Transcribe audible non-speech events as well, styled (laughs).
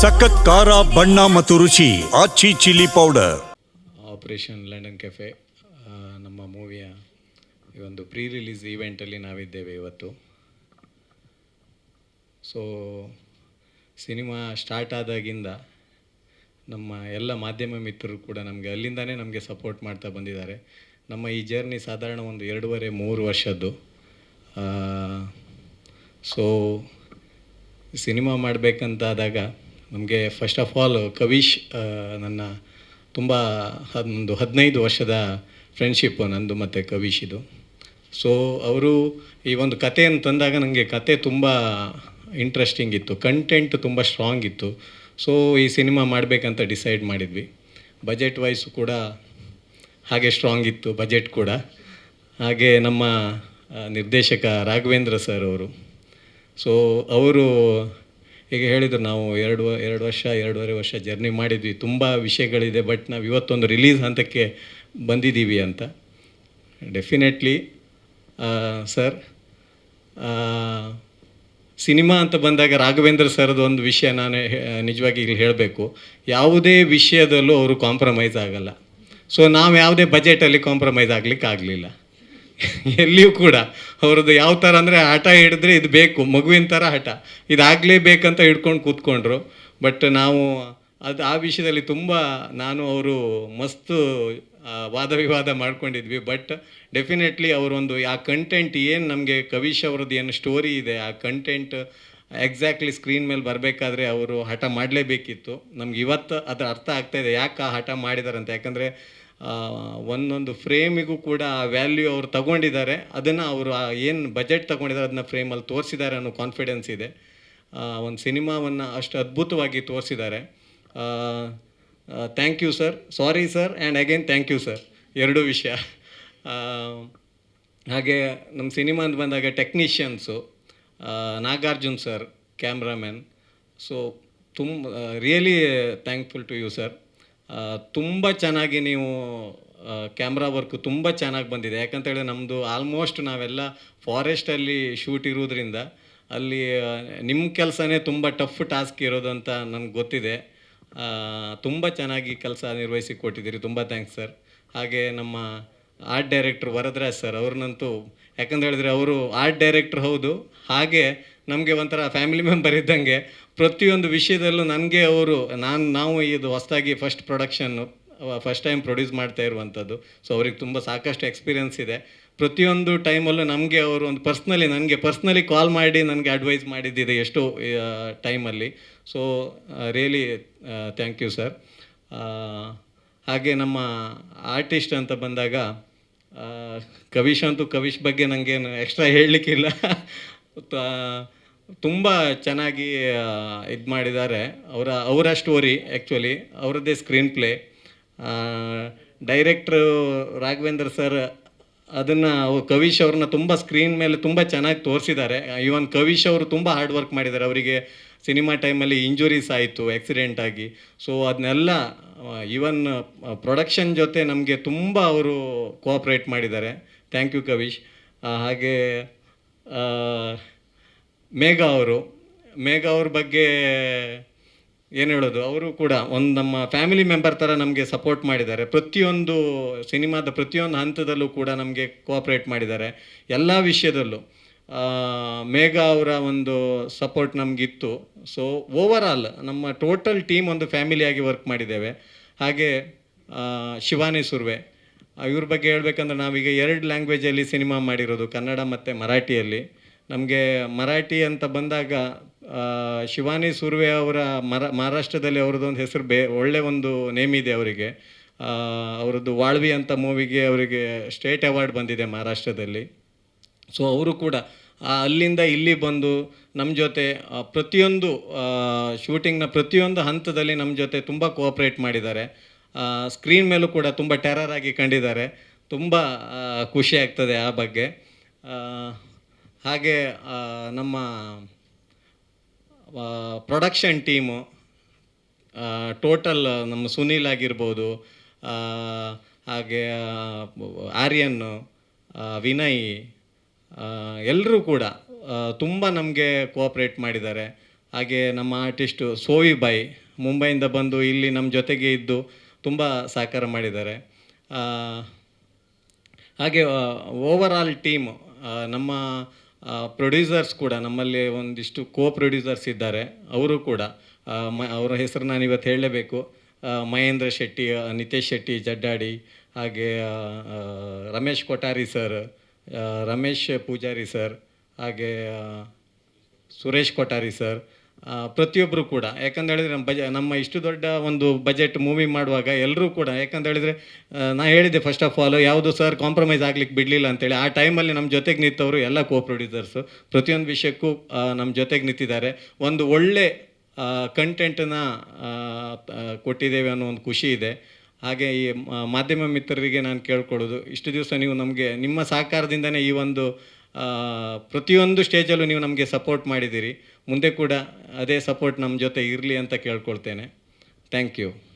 ಸಖತ್ ಖಾರ, ಬಣ್ಣ ಮತ್ತು ರುಚಿ, Aachi chilli powder. Operation London cafe ನಮ್ಮ ಮೂವಿಯ ಈ ಒಂದು ಪ್ರೀ ರಿಲೀಸ್ ಈವೆಂಟಲ್ಲಿ ನಾವಿದ್ದೇವೆ ಇವತ್ತು. ಸೊ ಸಿನಿಮಾ ಸ್ಟಾರ್ಟ್ ಆದಾಗಿಂದ ನಮ್ಮ ಎಲ್ಲ ಮಾಧ್ಯಮ ಮಿತ್ರರು ಕೂಡ ನಮಗೆ ಅಲ್ಲಿಂದನೇ ನಮಗೆ ಸಪೋರ್ಟ್ ಮಾಡ್ತಾ ಬಂದಿದ್ದಾರೆ. ನಮ್ಮ ಈ ಜರ್ನಿ ಸಾಧಾರಣ ಒಂದು ಎರಡೂವರೆ, ಮೂರು ವರ್ಷದ್ದು. ಸೊ ಸಿನಿಮಾ ಮಾಡಬೇಕಂತಾದಾಗ ನಮಗೆ ಫಸ್ಟ್ ಆಫ್ ಆಲ್ ಕವೀಶ್ ನನ್ನ ತುಂಬ ಒಂದು ಹದಿನೈದು ವರ್ಷದ ಫ್ರೆಂಡ್ಶಿಪ್ಪು ನಂದು ಮತ್ತು ಕವೀಶ್ ಇದು ಸೊ ಅವರು ಈ ಒಂದು ಕಥೆಯನ್ನು ತಂದಾಗ ನನಗೆ ಕತೆ ತುಂಬ ಇಂಟ್ರೆಸ್ಟಿಂಗ್ ಇತ್ತು. ಕಂಟೆಂಟ್ ತುಂಬ ಸ್ಟ್ರಾಂಗ್ ಇತ್ತು. ಸೊ ಈ ಸಿನಿಮಾ ಮಾಡಬೇಕಂತ ಡಿಸೈಡ್ ಮಾಡಿದ್ವಿ. ಬಜೆಟ್ ವೈಸು ಕೂಡ ಹಾಗೆ ಸ್ಟ್ರಾಂಗ್ ಇತ್ತು ಬಜೆಟ್ ಕೂಡ. ಹಾಗೆ ನಮ್ಮ ನಿರ್ದೇಶಕ ರಾಘವೇಂದ್ರ ಸರ್ ಅವರು. ಸೊ ಅವರು ಈಗ ಹೇಳಿದ್ರು, ನಾವು ಎರಡು ಎರಡು ವರ್ಷ, ಎರಡೂವರೆ ವರ್ಷ ಜರ್ನಿ ಮಾಡಿದ್ವಿ. ತುಂಬ ವಿಷಯಗಳಿದೆ ಬಟ್ ನಾವು ಇವತ್ತೊಂದು ರಿಲೀಸ್ ಹಂತಕ್ಕೆ ಬಂದಿದ್ದೀವಿ ಅಂತ. ಡೆಫಿನೆಟ್ಲಿ ಸರ್ ಸಿನಿಮಾ ಅಂತ ಬಂದಾಗ ರಾಘವೇಂದ್ರ ಸರ್ದು ಒಂದು ವಿಷಯ ನಾನು ನಿಜವಾಗಿ ಇಲ್ಲಿ ಹೇಳಬೇಕು. ಯಾವುದೇ ವಿಷಯದಲ್ಲೂ ಅವರು ಕಾಂಪ್ರಮೈಸ್ ಆಗಲ್ಲ. ಸೊ ನಾವು ಯಾವುದೇ ಬಜೆಟಲ್ಲಿ ಕಾಂಪ್ರಮೈಸ್ ಆಗಲಿಕ್ಕೆ ಆಗಲಿಲ್ಲ. ಎಲ್ಲಿಯೂ ಕೂಡ. ಅವ್ರದ್ದು ಯಾವ ಥರ ಅಂದರೆ ಹಠ ಹಿಡಿದ್ರೆ ಇದು ಬೇಕು, ಮಗುವಿನ ಥರ ಹಠ. ಇದಾಗಲೇಬೇಕಂತ ಹಿಡ್ಕೊಂಡು ಕೂತ್ಕೊಂಡ್ರು. ಬಟ್ ನಾವು ಅದು ಆ ವಿಷಯದಲ್ಲಿ ತುಂಬ ನಾನು ಅವರು ಮಸ್ತು ವಾದ ವಿವಾದ ಮಾಡ್ಕೊಂಡಿದ್ವಿ. ಬಟ್ ಡೆಫಿನೆಟ್ಲಿ ಅವರೊಂದು, ಆ ಕಂಟೆಂಟ್ ಏನು ನಮಗೆ ಕವೀಶ್ ಅವ್ರದ್ದು ಏನು ಸ್ಟೋರಿ ಇದೆ, ಆ ಕಂಟೆಂಟ್ ಎಕ್ಸಾಕ್ಟ್ಲಿ ಸ್ಕ್ರೀನ್ ಮೇಲೆ ಬರಬೇಕಾದ್ರೆ ಅವರು ಹಠ ಮಾಡಲೇಬೇಕಿತ್ತು. ನಮ್ಗೆ ಇವತ್ತು ಅದರ ಅರ್ಥ ಆಗ್ತಾಯಿದೆ ಯಾಕೆ ಆ ಹಠ ಮಾಡಿದಾರಂತೆ. ಯಾಕಂದರೆ ಒಂದೊಂದು ಫ್ರೇಮಿಗೂ ಕೂಡ ಆ ವ್ಯಾಲ್ಯೂ ಅವ್ರು ತಗೊಂಡಿದ್ದಾರೆ. ಅದನ್ನು ಅವರು ಏನು ಬಜೆಟ್ ತಗೊಂಡಿದ್ದಾರೆ ಅದನ್ನ ಫ್ರೇಮಲ್ಲಿ ತೋರಿಸಿದ್ದಾರೆ ಅನ್ನೋ ಕಾನ್ಫಿಡೆನ್ಸ್ ಇದೆ. ಒಂದು ಸಿನಿಮಾವನ್ನು ಅಷ್ಟು ಅದ್ಭುತವಾಗಿ ತೋರಿಸಿದ್ದಾರೆ. Thank you sir sorry sir and again thank you sir ಎರಡೂ ವಿಷಯ. ಹಾಗೆ ನಮ್ಮ ಸಿನಿಮಾ ಅಂತ ಬಂದಾಗ technicians Nagarjun sir cameraman so ತುಂಬ really thankful to you sir ತುಂಬ ಚೆನ್ನಾಗಿ ನೀವು ಕ್ಯಾಮ್ರಾ ವರ್ಕ್ ತುಂಬ ಚೆನ್ನಾಗಿ ಬಂದಿದೆ. ಯಾಕಂತ ಹೇಳಿದ್ರೆ ನಮ್ಮದು ಆಲ್ಮೋಸ್ಟ್ ನಾವೆಲ್ಲ ಫಾರೆಸ್ಟಲ್ಲಿ ಶೂಟ್ ಇರೋದ್ರಿಂದ ಅಲ್ಲಿ ನಿಮ್ಮ ಕೆಲಸನೇ ತುಂಬ ಟಫ್ ಟಾಸ್ಕ್ ಇರೋದು ಅಂತ ನನಗೆ ಗೊತ್ತಿದೆ. ತುಂಬ ಚೆನ್ನಾಗಿ ಕೆಲಸ ನಿರ್ವಹಿಸಿ ಕೊಟ್ಟಿದ್ದೀರಿ. ತುಂಬ ಥ್ಯಾಂಕ್ಸ್ ಸರ್ ಹಾಗೆ ನಮ್ಮ ಆರ್ಟ್ ಡೈರೆಕ್ಟ್ರ್ ವರದರಾಜ್ ಸರ್ ಅವ್ರನ್ನಂತೂ ಯಾಕಂತ ಹೇಳಿದ್ರೆ ಅವರು ಆರ್ಟ್ ಡೈರೆಕ್ಟ್ರ್ ಹೌದು. ಹಾಗೆ ನಮಗೆ ಒಂಥರ ಫ್ಯಾಮಿಲಿ ಮೆಂಬರ್ ಇದ್ದಂಗೆ ಪ್ರತಿಯೊಂದು ವಿಷಯದಲ್ಲೂ ನನಗೆ ಅವರು, ನಾನು, ನಾವು ಇದು ಹೊಸದಾಗಿ first production first time produce ಮಾಡ್ತಾ ಇರುವಂಥದ್ದು. ಸೊ ಅವ್ರಿಗೆ ತುಂಬ ಸಾಕಷ್ಟು ಎಕ್ಸ್ಪೀರಿಯನ್ಸ್ ಇದೆ. ಪ್ರತಿಯೊಂದು ಟೈಮಲ್ಲೂ ನಮಗೆ ಅವರು ಒಂದು ಪರ್ಸ್ನಲಿ ನನಗೆ ಪರ್ಸ್ನಲಿ ಕಾಲ್ ಮಾಡಿ ನನಗೆ ಅಡ್ವೈಸ್ ಮಾಡಿದ್ದಿದೆ ಎಷ್ಟೋ ಟೈಮಲ್ಲಿ so really thank you sir ಹಾಗೆ ನಮ್ಮ ಆರ್ಟಿಸ್ಟ್ ಅಂತ ಬಂದಾಗ ಕವಿಶ್ ಅಂತೂ ಕವಿಶ್ ಬಗ್ಗೆ ನನಗೇನು ಎಕ್ಸ್ಟ್ರಾ ಹೇಳಲಿಕ್ಕಿಲ್ಲ. (laughs) ತುಂಬ ಚೆನ್ನಾಗಿ ಇದು ಮಾಡಿದ್ದಾರೆ. ಅವರ ಅವರ ಸ್ಟೋರಿ ಆ್ಯಕ್ಚುಲಿ ಅವರದ್ದೇ screenplay director Raghavendra sir ಅದನ್ನು ಕವಿಶ್ ಅವ್ರನ್ನ ತುಂಬ ಸ್ಕ್ರೀನ್ ಮೇಲೆ ತುಂಬ ಚೆನ್ನಾಗಿ ತೋರಿಸಿದ್ದಾರೆ. ಇವನ್ ಕವಿಶ್ ಅವರು ತುಂಬ ಹಾರ್ಡ್ ವರ್ಕ್ ಮಾಡಿದ್ದಾರೆ. ಅವರಿಗೆ ಸಿನಿಮಾ ಟೈಮಲ್ಲಿ ಇಂಜುರೀಸ್ ಆಯಿತು ಆಕ್ಸಿಡೆಂಟ್ ಆಗಿ. ಸೊ ಅದನ್ನೆಲ್ಲ ಈವನ್ ಪ್ರೊಡಕ್ಷನ್ ಜೊತೆ ನಮಗೆ ತುಂಬ ಅವರು ಕೋಆಪ್ರೇಟ್ ಮಾಡಿದ್ದಾರೆ. Thank you Kavish. ಹಾಗೆ ಮೇಘ ಅವರು, ಮೇಘ ಅವ್ರ ಬಗ್ಗೆ ಏನು ಹೇಳೋದು? ಅವರು ಕೂಡ ಒಂದು ನಮ್ಮ ಫ್ಯಾಮಿಲಿ ಮೆಂಬರ್ ಥರ ನಮಗೆ ಸಪೋರ್ಟ್ ಮಾಡಿದ್ದಾರೆ. ಪ್ರತಿಯೊಂದು ಸಿನಿಮಾದ ಪ್ರತಿಯೊಂದು ಹಂತದಲ್ಲೂ ಕೂಡ ನಮಗೆ ಕೋಆಪ್ರೇಟ್ ಮಾಡಿದ್ದಾರೆ. ಎಲ್ಲ ವಿಷಯದಲ್ಲೂ. ಮೇಘ ಅವರ ಒಂದು ಸಪೋರ್ಟ್ ನಮಗಿತ್ತು. ಸೊ ಓವರ್ ನಮ್ಮ ಟೋಟಲ್ ಟೀಮ್ ಒಂದು ಫ್ಯಾಮಿಲಿಯಾಗಿ ವರ್ಕ್ ಮಾಡಿದ್ದೇವೆ. ಹಾಗೆ ಶಿವಾನಿ ಸುರ್ವೆ. ಇವ್ರ ಬಗ್ಗೆ ಹೇಳ್ಬೇಕಂದ್ರೆ ನಾವೀಗ ಎರಡು ಲ್ಯಾಂಗ್ವೇಜಲ್ಲಿ ಸಿನಿಮಾ ಮಾಡಿರೋದು ಕನ್ನಡ ಮತ್ತು ಮರಾಠಿಯಲ್ಲಿ. ನಮಗೆ ಮರಾಠಿ ಅಂತ ಬಂದಾಗ ಶಿವಾನಿ ಸುರ್ವೆ ಅವರ ಮರ, ಮಹಾರಾಷ್ಟ್ರದಲ್ಲಿ ಅವ್ರದ್ದೊಂದು ಹೆಸರು ಬೇ, ಒಳ್ಳೆ ಒಂದು ನೇಮ್ ಇದೆ ಅವರಿಗೆ. ಅವರದ್ದು ವಾಳ್ವಿ ಅಂತ ಮೂವಿಗೆ ಅವರಿಗೆ ಸ್ಟೇಟ್ ಅವಾರ್ಡ್ ಬಂದಿದೆ ಮಹಾರಾಷ್ಟ್ರದಲ್ಲಿ. ಸೊ, ಅವರು ಕೂಡ ಅಲ್ಲಿಂದ ಇಲ್ಲಿ ಬಂದು ನಮ್ಮ ಜೊತೆ ಪ್ರತಿಯೊಂದು ಶೂಟಿಂಗ್ನ ಪ್ರತಿಯೊಂದು ಹಂತದಲ್ಲಿ ನಮ್ಮ ಜೊತೆ ತುಂಬ ಕೋಆಪ್ರೇಟ್ ಮಾಡಿದ್ದಾರೆ. ಸ್ಕ್ರೀನ್ ಮೇಲೂ ಕೂಡ ತುಂಬ ಟೆರರ್ ಆಗಿ ಕಂಡಿದ್ದಾರೆ. ತುಂಬ ಖುಷಿ ಆಗ್ತದೆ ಆ ಬಗ್ಗೆ. ಹಾಗೆ ನಮ್ಮ ಪ್ರೊಡಕ್ಷನ್ ಟೀಮು ಟೋಟಲ್ ನಮ್ಮ ಸುನೀಲ್ ಆಗಿರ್ಬೋದು ಹಾಗೆ ಆರ್ಯನ್ ವಿನಯ್ ಎಲ್ಲರೂ ಕೂಡ ತುಂಬ ನಮಗೆ ಕೋಆಪ್ರೇಟ್ ಮಾಡಿದ್ದಾರೆ. ಹಾಗೆ ನಮ್ಮ ಆರ್ಟಿಸ್ಟು ಸೋವಿ ಬಾಯಿ ಮುಂಬೈಯಿಂದ ಬಂದು ಇಲ್ಲಿ ನಮ್ಮ ಜೊತೆಗೆ ಇದ್ದು ತುಂಬ ಸಹಕಾರ ಮಾಡಿದ್ದಾರೆ. ಹಾಗೆ ಓವರ್ ಆಲ್ ಟೀಮ್ ನಮ್ಮ ಪ್ರೊಡ್ಯೂಸರ್ಸ್ ಕೂಡ ನಮ್ಮಲ್ಲಿ ಒಂದಿಷ್ಟು ಕೋ ಪ್ರೊಡ್ಯೂಸರ್ಸ್ ಇದ್ದಾರೆ. ಅವರು ಕೂಡ ಮ, ಅವರ ಹೆಸರು ನಾನು ಇವತ್ತು ಹೇಳಲೇಬೇಕು ಮಹೇಂದ್ರ ಶೆಟ್ಟಿ ನಿತೇಶ್ ಶೆಟ್ಟಿ, ಜಡ್ಡಾಡಿ, ಹಾಗೆ ರಮೇಶ್ ಕೊಠಾರಿ ಸರ್ ರಮೇಶ್ ಪೂಜಾರಿ ಸರ್ ಹಾಗೆ ಸುರೇಶ್ ಕೊಠಾರಿ ಸರ್ ಪ್ರತಿಯೊಬ್ಬರು ಕೂಡ. ಯಾಕಂತ ಹೇಳಿದ್ರೆ ನಮ್ಮ ಬಜೆ, ನಮ್ಮ ಇಷ್ಟು ದೊಡ್ಡ ಒಂದು ಬಜೆಟ್ ಮೂವಿ ಮಾಡುವಾಗ ಎಲ್ಲರೂ ಕೂಡ ಯಾಕಂತ ಹೇಳಿದ್ರೆ ನಾ ಹೇಳಿದ್ದೆ ಫಸ್ಟ್ ಆಫ್ ಆಲ್ ಯಾವುದು ಸರ್ ಕಾಂಪ್ರಮೈಸ್ ಆಗ್ಲಿಕ್ಕೆ ಬಿಡಲಿಲ್ಲ ಅಂತೇಳಿ. ಆ ಟೈಮಲ್ಲಿ ನಮ್ಮ ಜೊತೆಗೆ ನಿಂತವರು ಎಲ್ಲ ಕೋ ಪ್ರೊಡ್ಯೂಸರ್ಸು ಪ್ರತಿಯೊಂದು ವಿಷಯಕ್ಕೂ ನಮ್ಮ ಜೊತೆಗೆ ನಿಂತಿದ್ದಾರೆ. ಒಂದು ಒಳ್ಳೆ ಕಂಟೆಂಟನ್ನ ಕೊಟ್ಟಿದ್ದೇವೆ ಅನ್ನೋ ಒಂದು ಖುಷಿ ಇದೆ. ಹಾಗೆ ಈ ಮಾಧ್ಯಮ ಮಿತ್ರರಿಗೆ ನಾನು ಕೇಳ್ಕೊಳ್ಳೋದು, ಇಷ್ಟು ದಿವಸ ನೀವು ನಮಗೆ, ನಿಮ್ಮ ಸಹಕಾರದಿಂದನೇ ಈ ಒಂದು ಪ್ರತಿಯೊಂದು ಸ್ಟೇಜಲ್ಲೂ ನೀವು ನಮಗೆ ಸಪೋರ್ಟ್ ಮಾಡಿದ್ದೀರಿ. ಮುಂದೆ ಕೂಡ ಅದೇ ಸಪೋರ್ಟ್ ನಮ್ಮ ಜೊತೆ ಇರಲಿ ಅಂತ ಕೇಳ್ಕೊಳ್ತೇನೆ. Thank you.